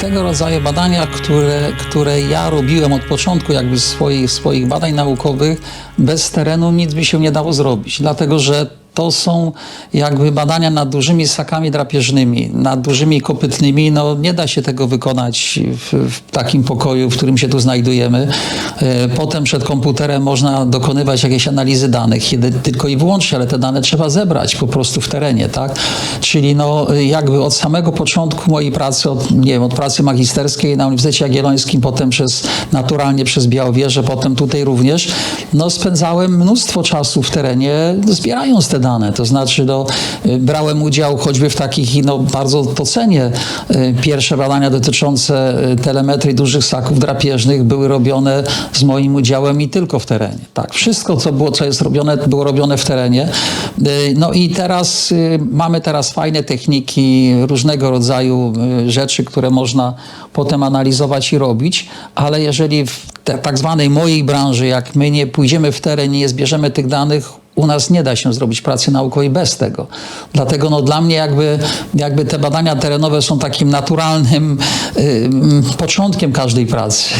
tego rodzaju badania, które, które ja robiłem od początku jakby swoich, swoich badań naukowych, bez terenu nic by się nie dało zrobić, dlatego że to są jakby badania nad dużymi ssakami drapieżnymi, nad dużymi kopytnymi. No, nie da się tego wykonać w, w takim pokoju, w którym się tu znajdujemy. E, Potem przed komputerem można dokonywać jakiejś analizy danych, tylko i wyłącznie, ale te dane trzeba zebrać po prostu w terenie, tak? Czyli no, jakby od samego początku mojej pracy, od, nie wiem, od pracy magisterskiej na Uniwersytecie Jagiellońskim, potem przez, naturalnie przez Białowieżę, potem tutaj również, no spędzałem mnóstwo czasu w terenie, zbierając te To znaczy, no, y, brałem udział choćby w takich, no, bardzo to cenię, y, pierwsze badania dotyczące y, telemetrii dużych ssaków drapieżnych były robione z moim udziałem i tylko w terenie. Tak, wszystko, co było, co jest robione, było robione w terenie. No i teraz mamy teraz fajne techniki, różnego rodzaju rzeczy, które można potem analizować i robić, ale jeżeli w tak zwanej mojej branży, jak my nie pójdziemy w teren nie zbierzemy tych danych, u nas nie da się zrobić pracy naukowej bez tego. Dlatego no, dla mnie jakby, jakby te badania terenowe są takim naturalnym y, początkiem każdej pracy.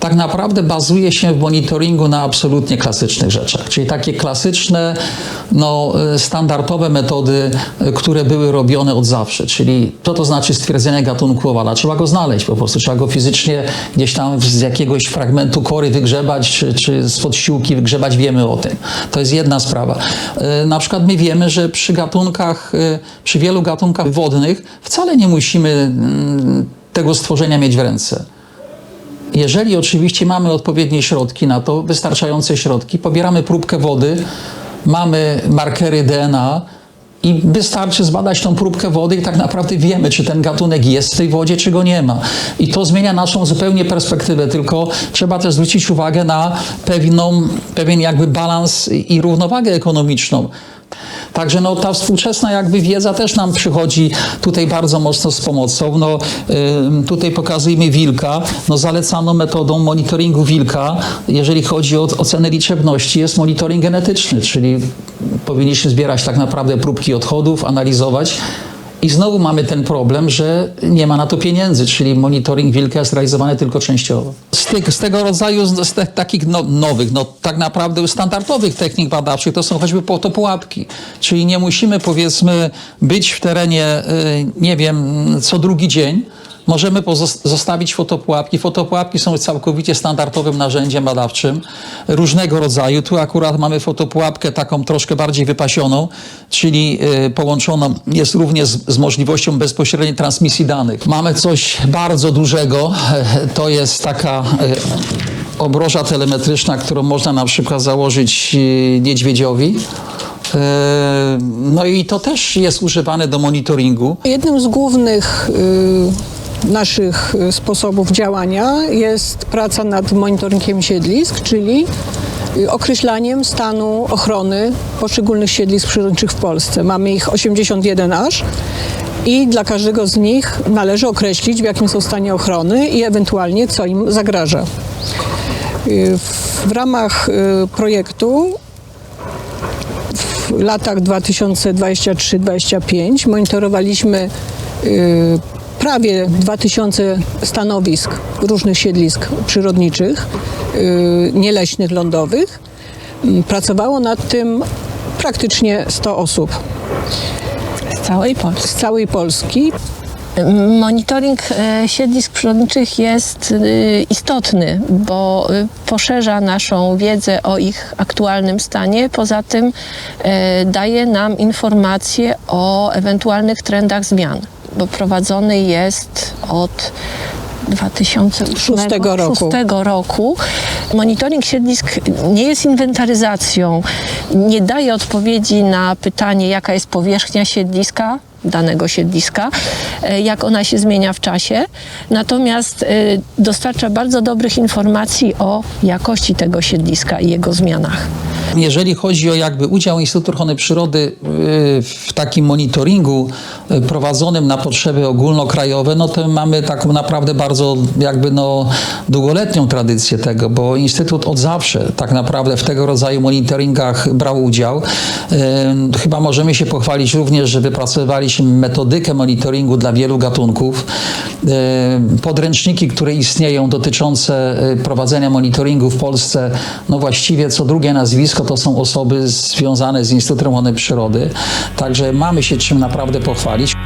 Tak naprawdę bazuje się w monitoringu na absolutnie klasycznych rzeczach, czyli takie klasyczne, no, y, standardowe metody, y, które były robione od zawsze, czyli to to znaczy stwierdzenie gatunku owala. Trzeba go znaleźć po prostu, trzeba go fizycznie gdzieś tam z jakiegoś fragmentu kory wygrzebać, czy, czy z podsiłki wygrzebać, wiemy o tym. To jest jedna sprawa. Y, Na przykład my wiemy, że przy gatunkach, y, przy wielu gatunkach wodnych wcale nie musimy mm, tego stworzenia mieć w ręce. Jeżeli oczywiście mamy odpowiednie środki na to, wystarczające środki, pobieramy próbkę wody, mamy markery DNA i wystarczy zbadać tą próbkę wody i tak naprawdę wiemy, czy ten gatunek jest w tej wodzie, czy go nie ma. I to zmienia naszą zupełnie perspektywę, tylko trzeba też zwrócić uwagę na pewną, pewien jakby balans i równowagę ekonomiczną. Także no, ta współczesna jakby wiedza też nam przychodzi tutaj bardzo mocno z pomocą. No, tutaj pokazujemy wilka. No, zalecaną metodą monitoringu wilka, jeżeli chodzi o ocenę liczebności, jest monitoring genetyczny, czyli powinniśmy zbierać tak naprawdę próbki odchodów, analizować. I znowu mamy ten problem, że nie ma na to pieniędzy, czyli monitoring wilka jest realizowany tylko częściowo. Z, z tego rodzaju, z, te, takich no, nowych, no tak naprawdę standardowych technik badawczych, to są choćby fotopułapki. Czyli nie musimy powiedzmy być w terenie, y, nie wiem, co drugi dzień, Możemy zostawić fotopułapki. Fotopułapki są całkowicie standardowym narzędziem badawczym różnego rodzaju. Tu akurat mamy fotopułapkę taką troszkę bardziej wypasioną, czyli y, połączoną jest również z, z możliwością bezpośredniej transmisji danych. Mamy coś bardzo dużego. To jest taka y, obroża telemetryczna, którą można na przykład założyć y, niedźwiedziowi. No i to też jest używane do monitoringu. Jednym z głównych naszych y, sposobów działania jest praca nad monitoringiem siedlisk, czyli y, określaniem stanu ochrony poszczególnych siedlisk przyrodniczych w Polsce. Mamy ich 81 aż i dla każdego z nich należy określić, w jakim są stanie ochrony i ewentualnie co im zagraża. Y, W ramach projektu w latach 2023-2025 monitorowaliśmy prawie 2000 stanowisk różnych siedlisk przyrodniczych, y, nieleśnych, lądowych. Mm, Pracowało nad tym praktycznie 100 osób Z całej Polski. z całej Polski. Monitoring e, siedlisk przyrodniczych jest e, istotny, bo e, poszerza naszą wiedzę o ich aktualnym stanie. Poza tym e, daje nam informacje o ewentualnych trendach zmian, prowadzony jest od 2006 Szóstego roku. roku. Monitoring siedlisk nie jest inwentaryzacją, nie daje odpowiedzi na pytanie, jaka jest powierzchnia siedliska, danego siedliska, e, jak ona się zmienia w czasie, natomiast e, dostarcza bardzo dobrych informacji o jakości tego siedliska i jego zmianach. Jeżeli chodzi o jakby udział Instytutu Ochrony Przyrody y, w takim monitoringu prowadzonym na potrzeby ogólnokrajowe, no to mamy taką naprawdę bardzo jakby no długoletnią tradycję tego, bo Instytut od zawsze tak naprawdę w tego rodzaju monitoringach brał udział. Y, Chyba możemy się pochwalić również, że wypracowaliśmy właśnie metodykę monitoringu dla wielu gatunków. E, Podręczniki, które istnieją dotyczące e, prowadzenia monitoringu w Polsce, no właściwie co drugie nazwisko to są osoby związane z Instytutem Ochrony Przyrody. Także mamy się czym naprawdę pochwalić. 你去